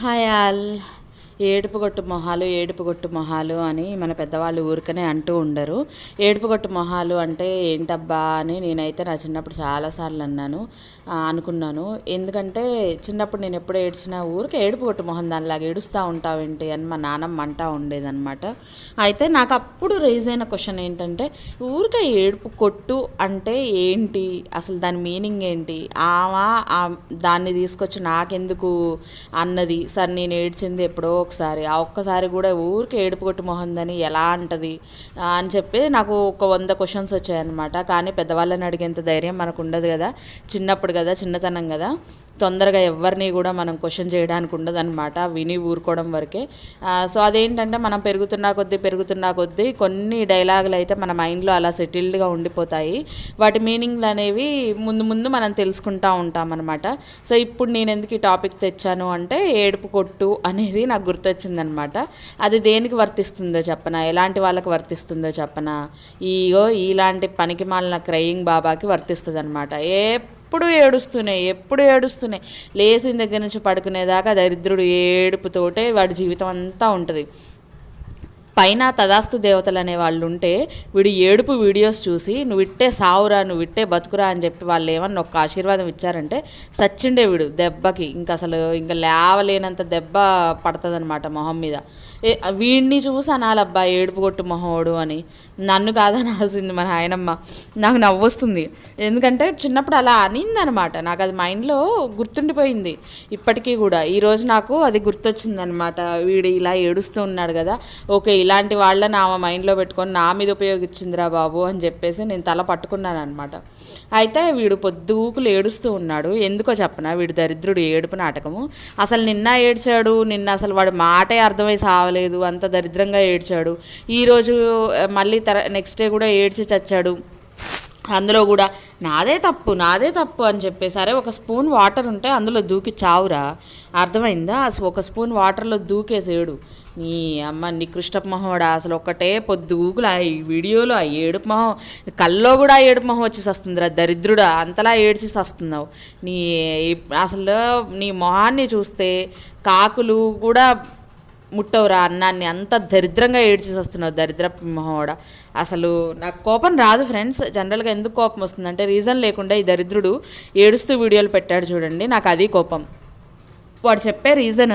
খায়াল ఏడుపుగొట్టు మొహాలు ఏడుపుగొట్టు మొహాలు అని మన పెద్దవాళ్ళు ఊరికనే అంటూ ఉండరు. ఏడుపుగొట్టు మొహాలు అంటే ఏంటబ్బా అని నేనైతే నా చిన్నప్పుడు చాలాసార్లు అన్నాను అనుకున్నాను. ఎందుకంటే చిన్నప్పుడు నేను ఎప్పుడు ఏడ్చినా ఊరికే ఏడుపుగొట్టు మొహం దానిలాగా ఏడుస్తూ ఉంటావేంటి అని మా నాన్నమ్మ అంటా ఉండేదన్నమాట. అయితే నాకు అప్పుడు రైజ్ అయిన క్వశ్చన్ ఏంటంటే ఊరికే ఏడుపు కొట్టు అంటే ఏంటి? అసలు దాని మీనింగ్ ఏంటి? ఆమె దాన్ని తీసుకొచ్చి నాకెందుకు అన్నది? సార్ నేను ఏడ్చింది ఎప్పుడో ఒకసారి ఆ ఒక్కసారి కూడా ఊరికే ఏడుపు కొట్టు మొహందని ఎలా అంటది? అని చెప్పి నాకు ఒక వంద క్వశ్చన్స్ వచ్చాయన్నమాట. కానీ పెద్దవాళ్ళని అడిగేంత ధైర్యం మనకు ఉండదు కదా. చిన్నప్పుడు కదా చిన్నతనం కదా. తొందరగా ఎవరిని కూడా మనం క్వశ్చన్ చేయడానికి ఉండదన్నమాట విని ఊరుకోవడం వరకే. సో అదేంటంటే మనం పెరుగుతున్నా కొద్దీ పెరుగుతున్నా కొద్దీ కొన్ని డైలాగులు అయితే మన మైండ్లో అలా సెటిల్డ్గా ఉండిపోతాయి. వాటి మీనింగ్లు అనేవి ముందు ముందు మనం తెలుసుకుంటూ ఉంటాం అనమాట సో ఇప్పుడు నేను ఎందుకు ఈ టాపిక్ తెచ్చాను అంటే ఏడుపు కొట్టు అనేది నాకు గుర్తొచ్చిందనమాట అది దేనికి వర్తిస్తుందో చెప్పనా? ఎలాంటి వాళ్ళకి వర్తిస్తుందో చెప్పనా? ఈగో ఇలాంటి పనికి మాలిన క్రయింగ్ బాబాకి వర్తిస్తుంది అనమాట ఎప్పుడు ఏడుస్తున్నాయి ఎప్పుడు ఏడుస్తున్నాయి. లేచిన దగ్గర నుంచి పడుకునేదాకా దరిద్రుడు ఏడుపుతోటే వాడి జీవితం అంతా ఉంటుంది. పైన తదాస్తు దేవతలు అనే వాళ్ళు ఉంటే వీడు ఏడుపు వీడియోస్ చూసి నువ్వు ఇట్టే సావురా నువ్వు ఇట్టే బతుకురా అని చెప్పి వాళ్ళు ఏమన్నా ఒక ఆశీర్వాదం ఇచ్చారంటే సచ్చిండే వీడు దెబ్బకి. ఇంకా అసలు ఇంకా లేవలేనంత దెబ్బ పడుతుందన్నమాట మొహం మీద. ఏ వీడిని చూసి అనాలబ్బా ఏడుపు కొట్టు మొహోడు అని. నన్ను కాదనాల్సింది మన ఆయనమ్మ నాకు నవ్వొస్తుంది. ఎందుకంటే చిన్నప్పుడు అలా అనిందనమాట నాకు అది మైండ్లో గుర్తుండిపోయింది. ఇప్పటికీ కూడా. ఈరోజు నాకు అది గుర్తొచ్చిందనమాట వీడు ఇలా ఏడుస్తూ ఉన్నాడు కదా. ఓకే ఇలా ఇలాంటి వాళ్ళని ఆమె మైండ్లో పెట్టుకొని నా మీద ఉపయోగించిందిరా బాబు అని చెప్పేసి నేను తల పట్టుకున్నాను అనమాట అయితే వీడు పొద్దుగుకులు ఏడుస్తూ ఉన్నాడు. ఎందుకో చెప్పనా? వీడు దరిద్రుడు ఏడుపు నాటకము. అసలు నిన్న ఏడ్చాడు నిన్న అసలు వాడు మాటే అర్థమై సావలేదు అంత దరిద్రంగా ఏడ్చాడు. ఈరోజు మళ్ళీ తర నెక్స్ట్ డే కూడా ఏడ్చి చచ్చాడు. అందులో కూడా నాదే తప్పు నాదే తప్పు అని చెప్పేసరే సరే ఒక స్పూన్ వాటర్ ఉంటే అందులో దూకి చావురా అర్థమైందా? అసలు ఒక స్పూన్ వాటర్లో దూకేసేడు నీ అమ్మ నీ కృష్ణపు మొహోడా అసలు ఒకటే పొద్దుగుకులు ఆ ఈ వీడియోలో ఆ ఏడుపు మొహం కల్లో కూడా ఆ ఏడుపు మొహం వచ్చి వస్తుందిరా దరిద్రుడా అంతలా ఏడ్చి వస్తున్నావు నీ అసలు నీ మొహాన్ని చూస్తే కాకులు కూడా ముట్టవురా అన్నాన్ని అంత దరిద్రంగా ఏడ్చేసి వస్తున్నావు దరిద్ర మొహోడ అసలు నాకు కోపం రాదు ఫ్రెండ్స్. జనరల్గా ఎందుకు కోపం వస్తుందంటే రీజన్ లేకుండా ఈ దరిద్రుడు ఏడుస్తూ వీడియోలు పెట్టాడు చూడండి. నాకు అది కోపం. వాడు చెప్పే రీజన్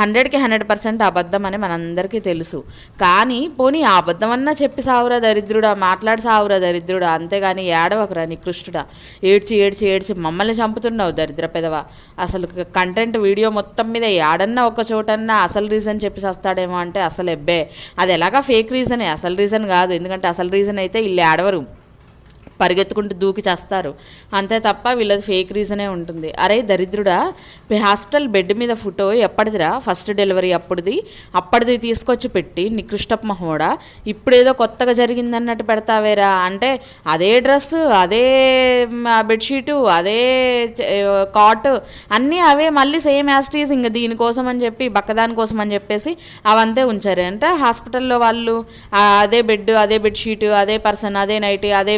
హండ్రెడ్కి హండ్రెడ్ పర్సెంట్ అబద్ధం అని మనందరికీ తెలుసు. కానీ పోనీ ఆ అబద్ధం అన్నా చెప్పి సావురా దరిద్రుడా మాట్లాడి సావురా దరిద్రుడా అంతేగాని ఏడవకరా నికృష్టుడా. ఏడ్చి ఏడ్చి ఏడ్చి మమ్మల్ని చంపుతున్నావు దరిద్ర పెదవ. అసలు కంటెంట్ వీడియో మొత్తం మీద ఏడన్నా ఒక చోటన్నా అసలు రీజన్ చెప్పి వస్తాడేమో అంటే అసలు ఎబ్బే అది ఎలాగా ఫేక్ రీజనే అసలు రీజన్ కాదు. ఎందుకంటే అసలు రీజన్ అయితే వీళ్ళు ఏడవరు పరిగెత్తుకుంటూ దూకి చేస్తారు. అంతే తప్ప వీళ్ళది ఫేక్ రీజనే ఉంటుంది. అరే దరిద్రుడా హాస్పిటల్ బెడ్ మీద ఫోటో ఎప్పటిదిరా? ఫస్ట్ డెలివరీ అప్పటిది అప్పటిది తీసుకొచ్చి పెట్టి నికృష్టప్ మహోడా ఇప్పుడేదో కొత్తగా జరిగిందన్నట్టు పెడతావేరా? అంటే అదే డ్రెస్ అదే బెడ్షీటు అదే కాట్ అన్నీ అవే మళ్ళీ సేమ్ యాస్టీస్ ఇంకా దీనికోసం అని చెప్పి బక్కదాని కోసం అని చెప్పేసి అవంతే ఉంచారు. అంటే హాస్పిటల్లో వాళ్ళు అదే బెడ్ అదే బెడ్షీట్ అదే పర్సన్ అదే నైట్ అదే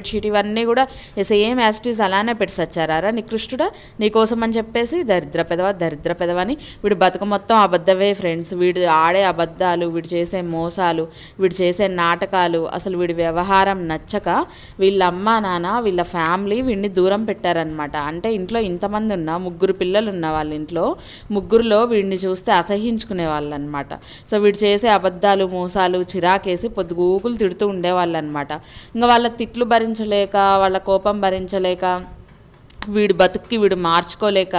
బెడ్షీట్ ఇవన్నీ కూడా సేమ్ యాసిటీస్ అలానే పెట్టి సచ్చారా నికృష్టుడా నీకోసం అని చెప్పేసి దరిద్ర పెదవ దరిద్ర పెదవని వీడు బతుకు మొత్తం అబద్ధమే ఫ్రెండ్స్ వీడు ఆడే అబద్ధాలు వీడు చేసే మోసాలు వీడు చేసే నాటకాలు అసలు వీడి వ్యవహారం నచ్చక వీళ్ళ అమ్మ నాన్న వీళ్ళ ఫ్యామిలీ వీడిని దూరం పెట్టారనమాట అంటే ఇంట్లో ఇంతమంది ఉన్న ముగ్గురు పిల్లలు ఉన్న వాళ్ళ ఇంట్లో ముగ్గురులో వీడిని చూస్తే అసహించుకునే వాళ్ళు అనమాట సో వీడు చేసే అబద్ధాలు మోసాలు చిరాకేసి పొద్దుగూకులు తిడుతూ ఉండేవాళ్ళు అనమాట ఇంకా వాళ్ళ తిట్లు భరించలేక వాళ్ళ కోపం భరించలేక వీడు బతుక్కి వీడు మార్చుకోలేక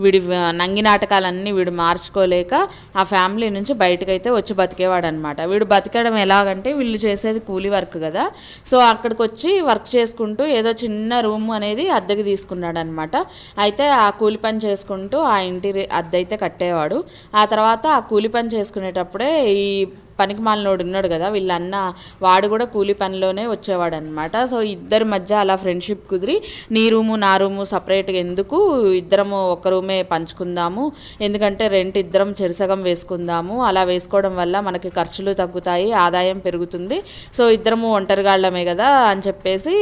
వీడి నంగి నాటకాలన్నీ వీడు మార్చుకోలేక ఆ ఫ్యామిలీ నుంచి బయటకైతే వచ్చి బతికేవాడు అనమాట వీడు బతికడం ఎలాగంటే వీళ్ళు చేసేది కూలీ వర్క్ కదా. సో అక్కడికి వచ్చి వర్క్ చేసుకుంటూ ఏదో చిన్న రూమ్ అనేది అద్దెకి తీసుకున్నాడు అనమాట అయితే ఆ కూలి పని చేసుకుంటూ ఆ ఇంటి అద్దె అయితే కట్టేవాడు. ఆ తర్వాత ఆ కూలి పని చేసుకునేటప్పుడే ఈ పనికి మాలినోడు ఉన్నాడు కదా వీళ్ళన్న వాడు కూడా కూలి పనిలోనే వచ్చేవాడు అనమాట సో ఇద్దరి మధ్య అలా ఫ్రెండ్షిప్ కుదిరి నీ రూము నా రూము సపరేట్గా ఎందుకు ఇద్దరము ఒక రూమే పంచుకుందాము? ఎందుకంటే రెంట్ ఇద్దరం చెరుసగం వేసుకుందాము. అలా వేసుకోవడం వల్ల మనకి ఖర్చులు తగ్గుతాయి ఆదాయం పెరుగుతుంది. సో ఇద్దరము ఒంటరిగాళ్ళమే కదా అని చెప్పేసి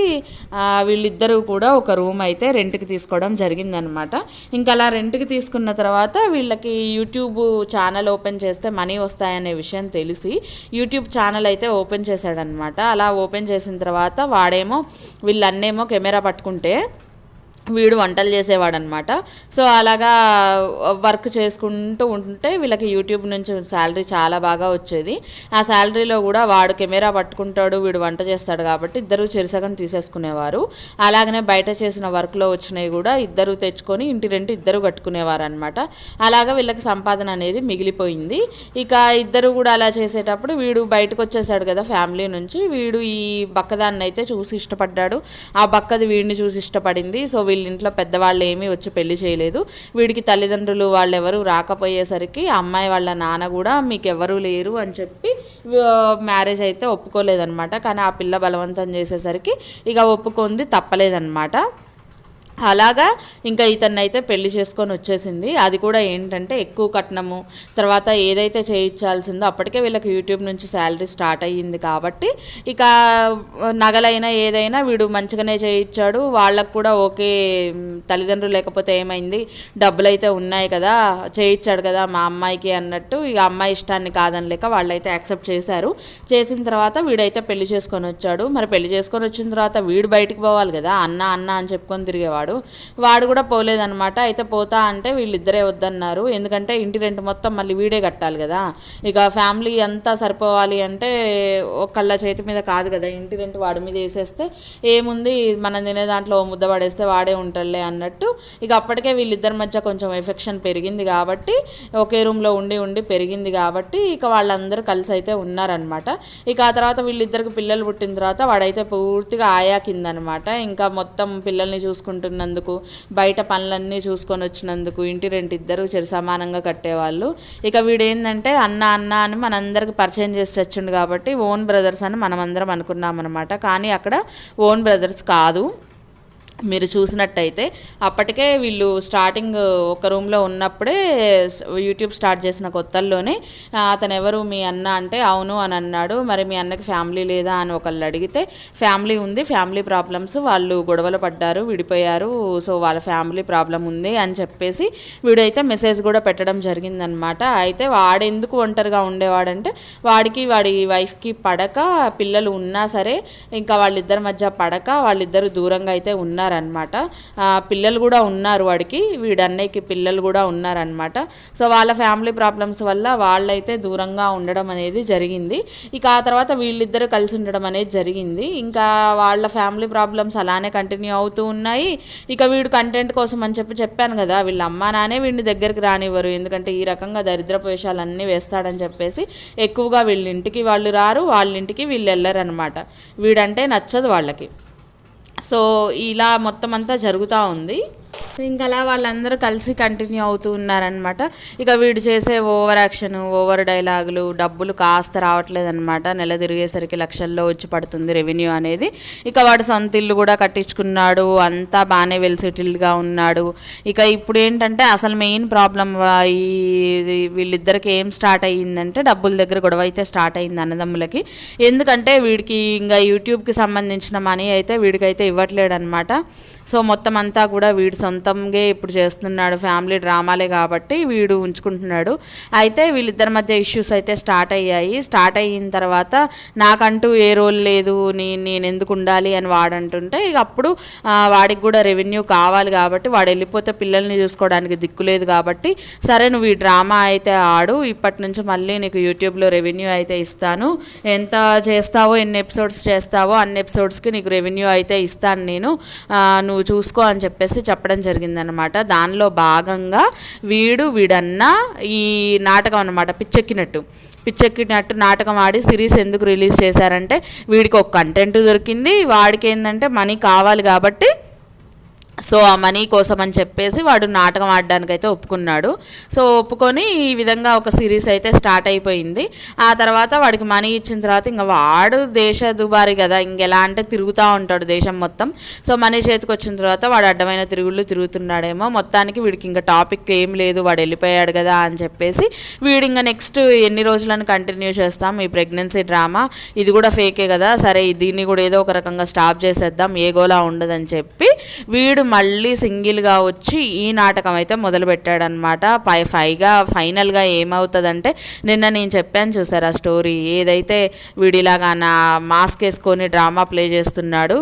వీళ్ళిద్దరూ కూడా ఒక రూమ్ అయితే రెంట్కి తీసుకోవడం జరిగిందనమాట. ఇంకా అలా రెంట్కి తీసుకున్న తర్వాత వీళ్ళకి యూట్యూబ్ ఛానల్ ఓపెన్ చేస్తే మనీ వస్తాయనే విషయం తెలిసి యూట్యూబ్ ఛానల్ అయితే ఓపెన్ చేశాడనమాట. అలా ఓపెన్ చేసిన తర్వాత వాడేమో వీళ్ళన్నేమో కెమెరా పట్టుకుంటే వీడు వంటలు చేసేవాడనమాట. సో అలాగా వర్క్ చేసుకుంటూ ఉంటే వీళ్ళకి యూట్యూబ్ నుంచి శాలరీ చాలా బాగా వచ్చేది. ఆ శాలరీలో కూడా వాడు కెమెరా పట్టుకుంటాడు వీడు వంట చేస్తాడు కాబట్టి ఇద్దరు చెరిసగం తీసేసుకునేవారు. అలాగనే బయట చేసిన వర్క్లో వచ్చినవి కూడా ఇద్దరు తెచ్చుకొని ఇంటి రెంట్ ఇద్దరు కట్టుకునేవారు అనమాట అలాగా వీళ్ళకి సంపాదన అనేది మిగిలిపోయింది. ఇక ఇద్దరు కూడా అలా చేసేటప్పుడు వీడు బయటకు వచ్చేసాడు కదా ఫ్యామిలీ నుంచి. వీడు ఈ బక్కదాన్ని అయితే చూసి ఇష్టపడ్డాడు. ఆ బక్కది వీడిని చూసి ఇష్టపడింది. సో వీళ్ళ ఇంట్లో పెద్దవాళ్ళు ఏమీ వచ్చి పెళ్ళి చేయలేదు. వీడికి తల్లిదండ్రులు వాళ్ళెవరు రాకపోయేసరికి అమ్మాయి వాళ్ళ నాన్న కూడా మీకు ఎవరూ లేరు అని చెప్పి మ్యారేజ్ అయితే ఒప్పుకోలేదనమాట కానీ ఆ పిల్ల బలవంతం చేసేసరికి ఇక ఒప్పుకుంది తప్పలేదనమాట అలాగా ఇంకా ఇతన్ని అయితే పెళ్ళి చేసుకొని వచ్చేసింది. అది కూడా ఏంటంటే ఎక్కువ కట్నము తర్వాత ఏదైతే చేయించాల్సిందో అప్పటికే వీళ్ళకి యూట్యూబ్ నుంచి శాలరీ స్టార్ట్ అయ్యింది కాబట్టి ఇక నగలైనా ఏదైనా వీడు మంచిగానే చేయించాడు వాళ్ళకు కూడా ఓకే తల్లిదండ్రులు లేకపోతే ఏమైంది? డబ్బులు అయితే ఉన్నాయి కదా చేయించాడు కదా మా అమ్మాయికి అన్నట్టు ఇక అమ్మాయి ఇష్టాన్ని కాదని లేక వాళ్ళైతే యాక్సెప్ట్ చేశారు. చేసిన తర్వాత వీడైతే పెళ్ళి చేసుకొని వచ్చాడు. మరి పెళ్ళి చేసుకొని వచ్చిన తర్వాత వీడు బయటికి పోవాలి కదా అన్న అన్న అని చెప్పుకొని తిరిగేవాడు. వాడు కూడా పోలేదనమాట అయితే పోతా అంటే వీళ్ళిద్దరే వద్దన్నారు. ఎందుకంటే ఇంటి రెంట్ మొత్తం మళ్ళీ వీడే కట్టాలి కదా. ఇక ఫ్యామిలీ అంతా సరిపోవాలి అంటే ఒకళ్ళ చేతి మీద కాదు కదా. ఇంటి రెంట్ వాడి మీద వేసేస్తే ఏముంది? మనం తినే దాంట్లో ఓ ముద్ద పడేస్తే వాడే ఉంటాడులే అన్నట్టు ఇక అప్పటికే వీళ్ళిద్దరి మధ్య కొంచెం ఎఫెక్షన్ పెరిగింది కాబట్టి ఒకే రూమ్లో ఉండి ఉండి పెరిగింది కాబట్టి ఇక వాళ్ళందరూ కలిసి అయితే ఉన్నారనమాట ఇక ఆ తర్వాత వీళ్ళిద్దరికి పిల్లలు పుట్టిన తర్వాత వాడైతే పూర్తిగా ఆయా కిందనమాట ఇంకా మొత్తం పిల్లల్ని చూసుకుంటున్నందుకు బయట పనులన్నీ చూసుకొని వచ్చినందుకు ఇంటి రెంట్ ఇద్దరు చెరు సమానంగా కట్టేవాళ్ళు. ఇక వీడు ఏంటంటే అన్న అన్న అని మనందరికి పరిచయం చేసి వచ్చిండు కాబట్టి ఓన్ బ్రదర్స్ అని మనం అందరం అనుకున్నాం అనమాట కానీ అక్కడ ఓన్ బ్రదర్స్ కాదు. మీరు చూసినట్టయితే అప్పటికే వీళ్ళు స్టార్టింగ్ ఒక రూమ్లో ఉన్నప్పుడే యూట్యూబ్ స్టార్ట్ చేసిన కొత్తల్లోనే అతను ఎవరు మీ అన్న అంటే అవును అని అన్నాడు. మరి మీ అన్నకి ఫ్యామిలీ లేదా అని ఒకళ్ళు అడిగితే ఫ్యామిలీ ఉంది ఫ్యామిలీ ప్రాబ్లమ్స్ వాళ్ళు గొడవలు పడ్డారు విడిపోయారు. సో వాళ్ళ ఫ్యామిలీ ప్రాబ్లం ఉంది అని చెప్పేసి వీడైతే మెసేజ్ కూడా పెట్టడం జరిగిందనమాట. అయితే వాడెందుకు ఒంటరిగా ఉండేవాడంటే వాడికి వాడి వైఫ్కి పడక పిల్లలు ఉన్నా సరే ఇంకా వాళ్ళిద్దరి మధ్య పడక వాళ్ళిద్దరు దూరంగా అయితే ఉన్నారు. ఉన్నారనమాట పిల్లలు కూడా ఉన్నారు వాడికి వీడి అన్నయ్యకి పిల్లలు కూడా ఉన్నారనమాట సో వాళ్ళ ఫ్యామిలీ ప్రాబ్లమ్స్ వల్ల వాళ్ళైతే దూరంగా ఉండడం అనేది జరిగింది. ఇక ఆ తర్వాత వీళ్ళిద్దరూ కలిసి ఉండడం అనేది జరిగింది. ఇంకా వాళ్ళ ఫ్యామిలీ ప్రాబ్లమ్స్ అలానే కంటిన్యూ అవుతూ ఉన్నాయి. ఇక వీడు కంటెంట్ కోసం అని చెప్పి చెప్పాను కదా వీళ్ళ అమ్మ నానే వీడిని దగ్గరికి రానివ్వరు. ఎందుకంటే ఈ రకంగా దరిద్రపు వేషాలన్నీ వేస్తాడని చెప్పేసి ఎక్కువగా వీళ్ళ ఇంటికి వాళ్ళు రారు వాళ్ళ ఇంటికి వీళ్ళు వెళ్ళరనమాట వీడంటే నచ్చదు వాళ్ళకి. సో ఇలా మొత్తం అంతా జరుగుతూ ఉంది. ఇంకా అలా వాళ్ళందరూ కలిసి కంటిన్యూ అవుతూ ఉన్నారనమాట ఇక వీడు చేసే ఓవర్ యాక్షన్ ఓవర్ డైలాగులు డబ్బులు కాస్త రావట్లేదనమాట నెల తిరిగేసరికి లక్షల్లో వచ్చి పడుతుంది రెవెన్యూ అనేది. ఇక వాడు సొంత ఇల్లు కూడా కట్టించుకున్నాడు. అంతా బాగానే వెల్ సెటిల్డ్గా ఉన్నాడు. ఇక ఇప్పుడు ఏంటంటే అసలు మెయిన్ ప్రాబ్లం ఈ ఇది వీళ్ళిద్దరికి ఏం స్టార్ట్ అయ్యిందంటే డబ్బుల దగ్గర గొడవ అయితే స్టార్ట్ అయింది అన్నదమ్ములకి. ఎందుకంటే వీడికి ఇంకా యూట్యూబ్కి సంబంధించిన మనీ అయితే వీడికైతే ఇవ్వట్లేడు అనమాట సో మొత్తం అంతా కూడా వీడు సొంతంగా ఇప్పుడు చేస్తున్నాడు. ఫ్యామిలీ డ్రామాలే కాబట్టి వీడు ఉంచుకుంటున్నాడు. అయితే వీళ్ళిద్దరి మధ్య ఇష్యూస్ అయితే స్టార్ట్ అయ్యాయి. స్టార్ట్ అయిన తర్వాత నాకంటూ ఏ రోల్ లేదు నీ నేను ఎందుకు ఉండాలి అని వాడంటుంటే ఇక అప్పుడు వాడికి కూడా రెవెన్యూ కావాలి కాబట్టి వాడు వెళ్ళిపోతే పిల్లల్ని చూసుకోవడానికి దిక్కు లేదు కాబట్టి సరే నువ్వు ఈ డ్రామా అయితే ఆడు. ఇప్పటి నుంచి మళ్ళీ నీకు యూట్యూబ్లో రెవెన్యూ అయితే ఇస్తాను. ఎంత చేస్తావో ఎన్ని ఎపిసోడ్స్ చేస్తావో అన్ని ఎపిసోడ్స్కి నీకు రెవెన్యూ అయితే ఇస్తాను. నేను. నువ్వు చూసుకో అని చెప్పేసి చెప్పడం జరిగిందనమాట దానిలో భాగంగా వీడు వీడన్న ఈ నాటకం అనమాట పిచ్చెక్కినట్టు. పిచ్చెక్కినట్టు నాటకం ఆడి సిరీస్ ఎందుకు రిలీజ్ చేశారంటే వీడికి ఒక కంటెంట్ దొరికింది. వాడికి ఏంటంటే మనీ కావాలి కాబట్టి సో ఆ మనీ కోసం అని చెప్పేసి వాడు నాటకం ఆడడానికి అయితే ఒప్పుకున్నాడు. సో ఒప్పుకొని ఈ విధంగా ఒక సిరీస్ అయితే స్టార్ట్ అయిపోయింది. ఆ తర్వాత వాడికి మనీ ఇచ్చిన తర్వాత ఇంకా వాడు దేశ దుబారి కదా ఇంకెలా అంటే తిరుగుతూ ఉంటాడు దేశం మొత్తం. సో మనీ చేతికి వచ్చిన తర్వాత వాడు అడ్డమైన తిరుగుళ్ళు తిరుగుతున్నాడేమో. మొత్తానికి వీడికి ఇంకా టాపిక్ ఏం లేదు వాడు వెళ్ళిపోయాడు కదా అని చెప్పేసి వీడు ఇంకా నెక్స్ట్ ఎన్ని రోజులను కంటిన్యూ చేస్తాం ఈ ప్రెగ్నెన్సీ డ్రామా? ఇది కూడా ఫేకే కదా సరే దీన్ని కూడా ఏదో ఒక రకంగా స్టాప్ చేసేద్దాం ఏ గోలా ఉండదని చెప్పి వీడు మళ్ళీ సింగిల్గా వచ్చి ఈ నాటకం అయితే మొదలుపెట్టాడనమాట పై ఫైగా ఫైనల్గా ఏమవుతుందంటే నిన్న నేను చెప్పాను చూసారు ఆ స్టోరీ? ఏదైతే వీడిలాగా నా మాస్క్ వేసుకొని డ్రామా ప్లే చేస్తున్నాడు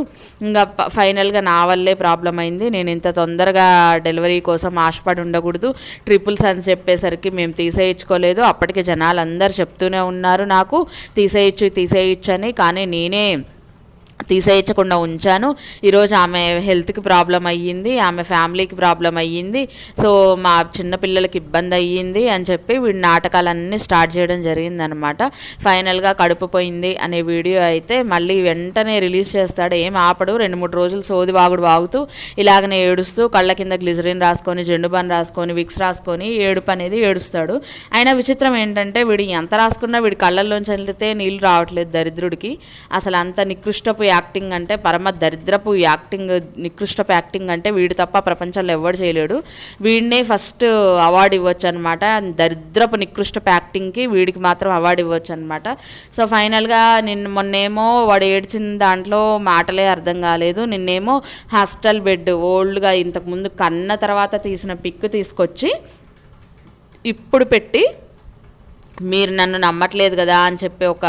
ఇంకా ఫైనల్గా నా వల్లే ప్రాబ్లం అయింది. నేను ఇంత తొందరగా డెలివరీ కోసం ఆశపడి ఉండకూడదు. ట్రిపుల్స్ అని చెప్పేసరికి మేము తీసేయించుకోలేదు. అప్పటికే జనాలు అందరు చెప్తూనే ఉన్నారు నాకు తీసేయచ్చు తీసేయచ్చు అని. కానీ నేనే తీసేయించకుండా ఉంచాను. ఈరోజు ఆమె హెల్త్కి ప్రాబ్లం అయ్యింది ఆమె ఫ్యామిలీకి ప్రాబ్లం అయ్యింది. సో మా చిన్నపిల్లలకి ఇబ్బంది అయ్యింది అని చెప్పి వీడి నాటకాలన్నీ స్టార్ట్ చేయడం జరిగిందనమాట. ఫైనల్గా కడుపుపోయింది అనే వీడియో అయితే మళ్ళీ వెంటనే రిలీజ్ చేస్తాడు. ఏం ఆపడు రెండు మూడు రోజులు సోది వాగుడు వాగుతూ ఇలాగనే ఏడుస్తూ కళ్ళ కింద గ్లిజరిన్ రాసుకొని జెండు పని రాసుకొని విక్స్ రాసుకొని ఏడుపు అనేది ఏడుస్తాడు. అయినా విచిత్రం ఏంటంటే వీడు ఎంత రాసుకున్నా వీడి కళ్ళల్లోంచి వెళ్తే నీళ్ళు రావట్లేదు దరిద్రుడికి. అసలు అంత నికృష్టపు యాక్టింగ్ అంటే పరమ దరిద్రపు యాక్టింగ్ నికృష్టపు యాక్టింగ్ అంటే వీడు తప్ప ప్రపంచంలో ఎవడు చేయలేడు. వీడినే ఫస్ట్ అవార్డు ఇవ్వచ్చు అనమాట దరిద్రపు నికృష్టపు యాక్టింగ్కి వీడికి మాత్రం అవార్డు ఇవ్వచ్చు అనమాట సో ఫైనల్గా నిన్న మొన్నేమో వాడు ఏడ్చిన దాంట్లో మాటలే అర్థం కాలేదు. నిన్నేమో హాస్పిటల్ బెడ్ ఓల్డ్గా ఇంతకుముందు కన్న తర్వాత తీసిన పిక్ తీసుకొచ్చి ఇప్పుడు పెట్టి మీరు నన్ను నమ్మట్లేదు కదా అని చెప్పి ఒక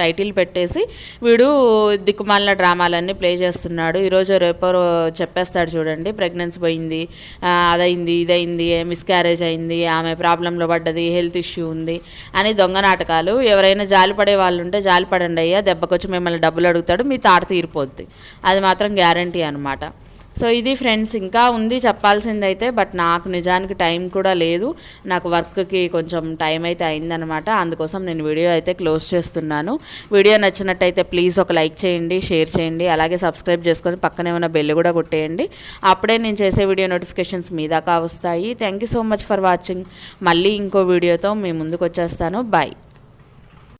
టైటిల్ పెట్టేసి వీడు దిక్కుమాలిన డ్రామాలన్నీ ప్లే చేస్తున్నాడు. ఈరోజు రేపో చెప్పేస్తాడు చూడండి. ప్రెగ్నెన్సీ పోయింది అదైంది ఇదైంది మిస్క్యారేజ్ అయింది ఆమె ప్రాబ్లంలో పడ్డది హెల్త్ ఇష్యూ ఉంది అని దొంగ నాటకాలు. ఎవరైనా జాలిపడే వాళ్ళు ఉంటే జాలిపడండి అయ్యా దెబ్బకొచ్చి మిమ్మల్ని డబ్బులు అడుగుతాడు మీ తాట తీరిపోద్ది. అది మాత్రం గ్యారంటీ అనమాట సో ఇది ఫ్రెండ్స్ ఇంకా ఉంది చెప్పాల్సిందైతే బట్ నాకు నిజానికి టైం కూడా లేదు. నాకు వర్క్కి కొంచెం టైం అయితే అయిందనమాట. అందుకోసం నేను వీడియో అయితే క్లోజ్ చేస్తున్నాను. వీడియో నచ్చినట్టయితే ప్లీజ్ ఒక లైక్ చేయండి షేర్ చేయండి అలాగే సబ్స్క్రైబ్ చేసుకొని పక్కనే ఉన్న బెల్ కూడా కొట్టేయండి. అప్పుడే నేను చేసే వీడియో నోటిఫికేషన్స్ మీ దాకా వస్తాయి. Thank you so much for watching. మళ్ళీ ఇంకో వీడియోతో మీ ముందుకు వచ్చేస్తాను బాయ్.